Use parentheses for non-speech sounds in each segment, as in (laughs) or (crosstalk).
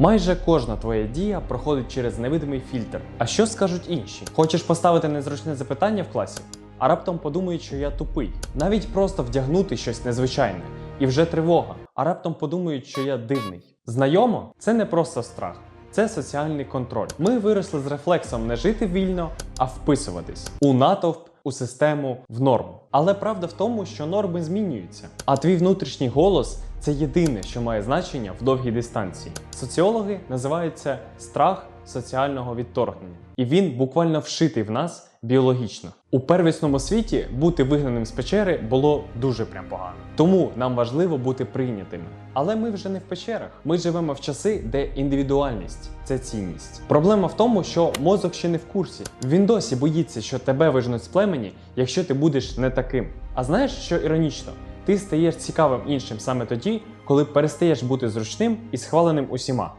Майже кожна твоя дія проходить через невидимий фільтр. А що скажуть інші? Хочеш поставити незручне запитання в класі? А раптом подумають, що я тупий. Навіть просто вдягнути щось незвичайне. І вже тривога. А раптом подумають, що я дивний. Знайомо? Це не просто страх. Це соціальний контроль. Ми виросли з рефлексом не жити вільно, а вписуватись у натовп, у систему, в норму. Але правда в тому, що норми змінюються. А твій внутрішній голос це єдине, що має значення в довгій дистанції. Соціологи називають це страх соціального відторгнення, і він буквально вшитий в нас біологічно. У первісному світі бути вигнаним з печери було дуже прям погано. Тому нам важливо бути прийнятими. Але ми вже не в печерах. Ми живемо в часи, де індивідуальність це цінність. Проблема в тому, що мозок ще не в курсі. Він досі боїться, що тебе вижнуть з племені, якщо ти будеш не таким. А знаєш, що іронічно? Ти стаєш цікавим іншим саме тоді, коли перестаєш бути зручним і схваленим усіма.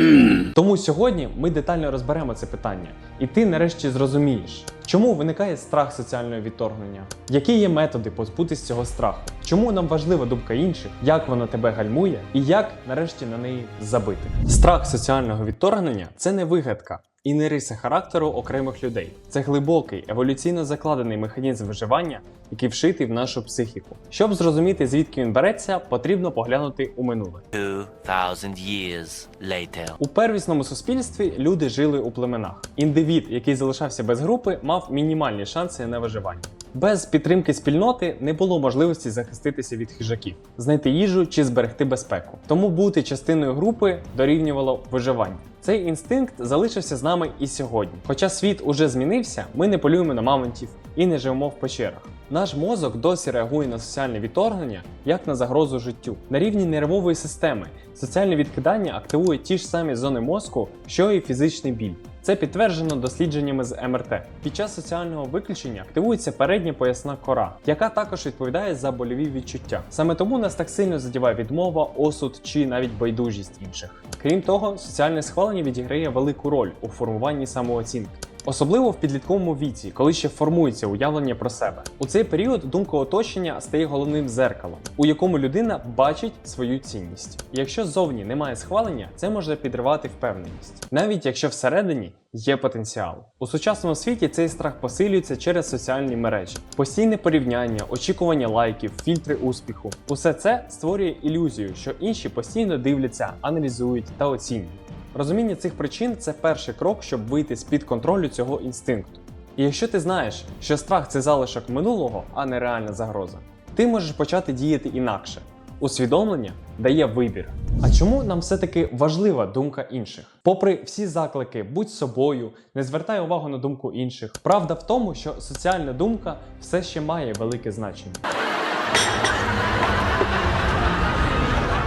(clears throat) Тому сьогодні ми детально розберемо це питання, і ти нарешті зрозумієш, чому виникає страх соціального відторгнення, які є методи позбутися цього страху, чому нам важлива думка інших, як вона тебе гальмує, і як нарешті на неї забити. Страх соціального відторгнення це не вигадка. І не риси характеру окремих людей. Це глибокий, еволюційно закладений механізм виживання, який вшитий в нашу психіку. Щоб зрозуміти, звідки він береться, потрібно поглянути у минуле. 2,000 years later. У первісному суспільстві люди жили у племенах. Індивід, який залишався без групи, мав мінімальні шанси на виживання. Без підтримки спільноти не було можливості захиститися від хижаків, знайти їжу чи зберегти безпеку. Тому бути частиною групи дорівнювало виживанню. Цей інстинкт залишився з нами і сьогодні. Хоча світ уже змінився, ми не полюємо на мамонтів і не живемо в печерах. Наш мозок досі реагує на соціальне відторгнення як на загрозу життю. На рівні нервової системи соціальне відкидання активує ті ж самі зони мозку, що і фізичний біль. Це підтверджено дослідженнями з МРТ. Під час соціального виключення активується передня поясна кора, яка також відповідає за больові відчуття. Саме тому нас так сильно задіває відмова, осуд чи навіть байдужість інших. Крім того, соціальне схвалення відіграє велику роль у формуванні самооцінки. Особливо в підлітковому віці, коли ще формується уявлення про себе. У цей період думка оточення стає головним зеркалом, у якому людина бачить свою цінність. Якщо ззовні немає схвалення, це може підривати впевненість, навіть якщо всередині є потенціал. У сучасному світі цей страх посилюється через соціальні мережі, постійне порівняння, очікування лайків, фільтри успіху. Усе це створює ілюзію, що інші постійно дивляться, аналізують та оцінюють. Розуміння цих причин це перший крок, щоб вийти з під контролю цього інстинкту. І якщо ти знаєш, що страх це залишок минулого, а не реальна загроза, ти можеш почати діяти інакше. Усвідомлення дає вибір. А чому нам все-таки важлива думка інших? Попри всі заклики, будь собою, не звертай увагу на думку інших. Правда в тому, що соціальна думка все ще має велике значення.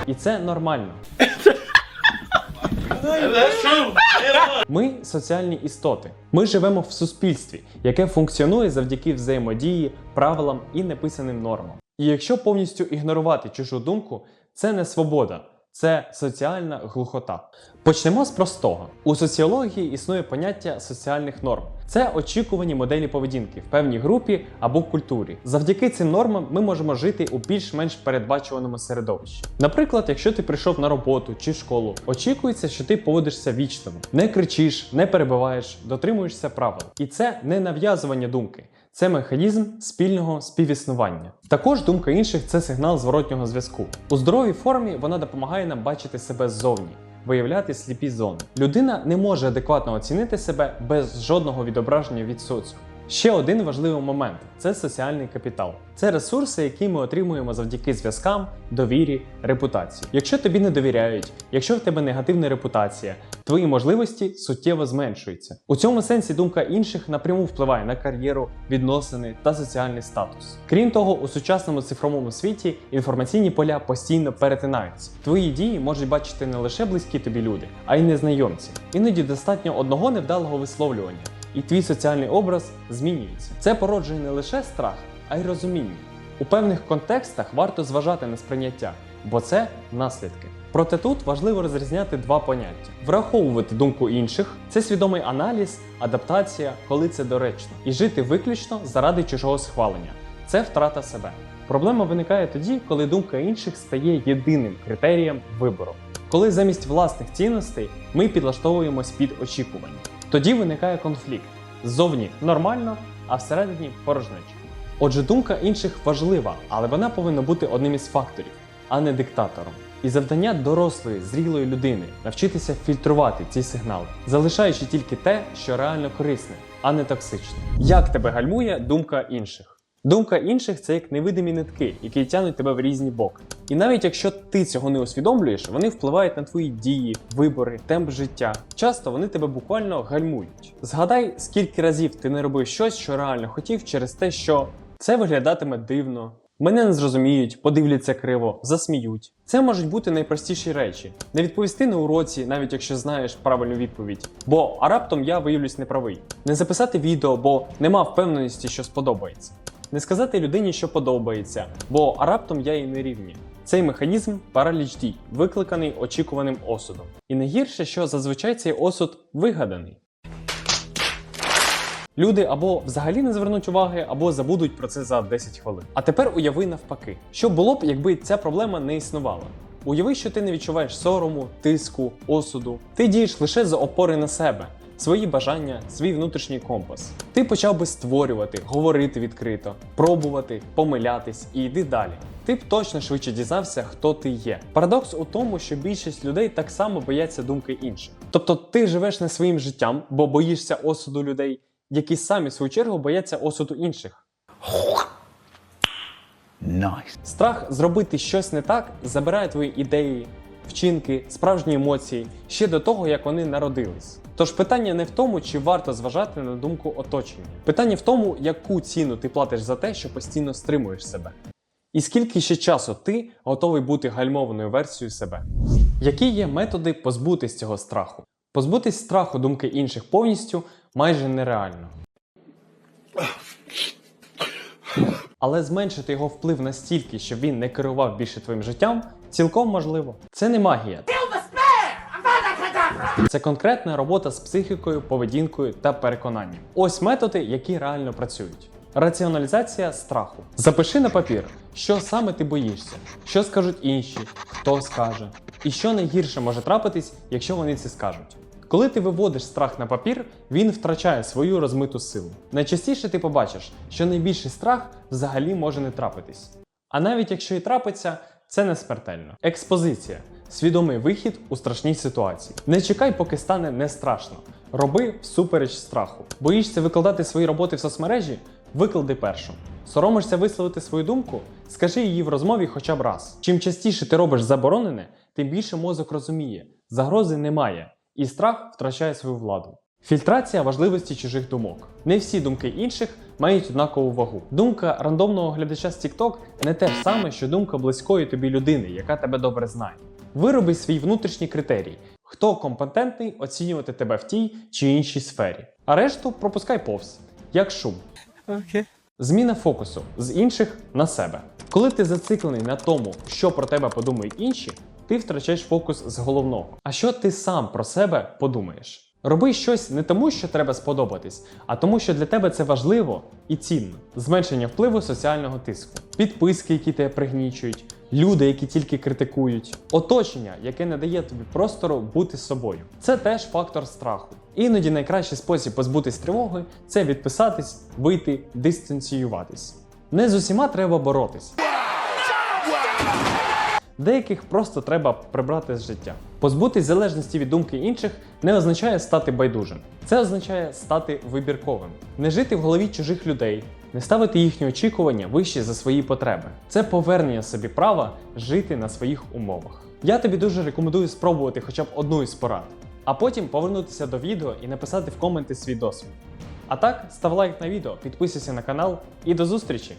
І це нормально. (laughs) Ми соціальні істоти. Ми живемо в суспільстві, яке функціонує завдяки взаємодії, правилам і неписаним нормам. І якщо повністю ігнорувати чужу думку, це не свобода, це соціальна глухота. Почнемо з простого. У соціології існує поняття соціальних норм. Це очікувані моделі поведінки в певній групі або культурі. Завдяки цим нормам ми можемо жити у більш-менш передбачуваному середовищі. Наприклад, якщо ти прийшов на роботу чи в школу, очікується, що ти поводишся вічливо, не кричиш, не перебиваєш, дотримуєшся правил. І це не нав'язування думки. Це механізм спільного співіснування. Також думка інших це сигнал зворотнього зв'язку. У здоровій формі вона допомагає нам бачити себе ззовні, виявляти сліпі зони. Людина не може адекватно оцінити себе без жодного відображення від соціуму. Ще один важливий момент це соціальний капітал. Це ресурси, які ми отримуємо завдяки зв'язкам, довірі, репутації. Якщо тобі не довіряють, якщо в тебе негативна репутація, твої можливості суттєво зменшуються. У цьому сенсі думка інших напряму впливає на кар'єру, відносини та соціальний статус. Крім того, у сучасному цифровому світі інформаційні поля постійно перетинаються. Твої дії можуть бачити не лише близькі тобі люди, а й незнайомці. Іноді достатньо одного невдалого висловлювання і твій соціальний образ змінюється. Це породжує не лише страх, а й розуміння. У певних контекстах варто зважати на сприйняття, бо це наслідки. Проте тут важливо розрізняти два поняття: враховувати думку інших це свідомий аналіз, адаптація, коли це доречно, і жити виключно заради чужого схвалення. Це втрата себе. Проблема виникає тоді, коли думка інших стає єдиним критерієм вибору. коли замість власних цінностей ми підлаштовуємось під очікування. Тоді виникає конфлікт. Ззовні нормально, а всередині порожнеча. Отже, думка інших важлива, але вона повинна бути одним із факторів, а не диктатором. І завдання дорослої, зрілої людини навчитися фільтрувати ці сигнали, залишаючи тільки те, що реально корисне, а не токсичне. Як тебе гальмує думка інших? Думка інших це як невидимі нитки, які тягнуть тебе в різні боки. І навіть якщо ти цього не усвідомлюєш, вони впливають на твої дії, вибори, темп життя. Часто вони тебе буквально гальмують. Згадай, скільки разів ти не робив щось, що реально хотів, через те, що це виглядатиме дивно. Мене не зрозуміють, подивляться криво, засміють. Це можуть бути найпростіші речі: не відповісти на уроці, навіть якщо знаєш правильну відповідь. Бо а раптом я виявлюсь неправий. Не записати відео, бо нема впевненості, що сподобається. Не сказати людині, що подобається, бо раптом я їй не рівні. Цей механізм параліч дій, викликаний очікуваним осудом. І найгірше, що зазвичай цей осуд вигаданий. Люди або взагалі не звернуть уваги, або забудуть про це за 10 хвилин. А тепер уяви навпаки, що було б, якби ця проблема не існувала. Уяви, що ти не відчуваєш сорому, тиску, осуду. Ти дієш лише за опори на себе, свої бажання, свій внутрішній компас. Ти почав би створювати, говорити відкрито, пробувати, помилятись і йди далі. Ти б точно швидше дізнався, хто ти є. Парадокс у тому, що більшість людей так само бояться думки інших. Тобто ти живеш не своїм життям, бо боїшся осуду людей, які самі в свою чергу бояться осуду інших. Nice. Страх зробити щось не так забирає твої ідеї, вчинки, справжні емоції ще до того, як вони народились. Тож питання не в тому, чи варто зважати на думку оточення. Питання в тому, яку ціну ти платиш за те, що постійно стримуєш себе. І скільки ще часу ти готовий бути гальмованою версією себе? Які є методи позбутись цього страху? Позбутись страху думки інших повністю майже нереально. Але зменшити його вплив настільки, щоб він не керував більше твоїм життям, цілком можливо. Це не магія. Це конкретна робота з психікою, поведінкою та переконанням. Ось методи, які реально працюють. Раціоналізація страху. Запиши на папір, що саме ти боїшся, що скажуть інші, хто скаже, і що найгірше може трапитись, якщо вони це скажуть. Коли ти виводиш страх на папір, він втрачає свою розмиту силу. Найчастіше ти побачиш, що найбільший страх взагалі може не трапитись. А навіть якщо і трапиться, це не смертельно. Експозиція свідомий вихід у страшній ситуації. Не чекай, поки стане не страшно. Роби всупереч страху. Боїшся викладати свої роботи в соцмережі? Виклади першим. Соромишся висловити свою думку? Скажи її в розмові хоча б раз. Чим частіше ти робиш заборонене, тим більше мозок розуміє, загрози немає, і страх втрачає свою владу. Фільтрація важливості чужих думок. Не всі думки інших мають однакову вагу. Думка рандомного глядача з TikTok не те ж саме, що думка близької тобі людини, яка тебе добре знає. Вироби свій внутрішній критерій, хто компетентний оцінювати тебе в тій чи іншій сфері. А решту пропускай повз, як шум. Зміна фокусу з інших на себе. Коли ти зациклений на тому, що про тебе подумають інші, ти втрачаєш фокус з головного. А що ти сам про себе подумаєш? Роби щось не тому, що треба сподобатись, а тому, що для тебе це важливо і цінно. Зменшення впливу соціального тиску, підписки, які тебе пригнічують, люди, які тільки критикують, оточення, яке не дає тобі простору бути собою. Це теж фактор страху. Іноді найкращий спосіб позбутись тривоги це відписатись, вийти, дистанціюватись. Не з усіма треба боротись. Деяких просто треба прибрати з життя. Позбутись залежності від думки інших не означає стати байдужим. Це означає стати вибірковим, не жити в голові чужих людей, не ставити їхні очікування вище за свої потреби. Це повернення собі права жити на своїх умовах. Я тобі дуже рекомендую спробувати хоча б одну із порад, а потім повернутися до відео і написати в коменти свій досвід. А так, став лайк на відео, підписуйся на канал і до зустрічі!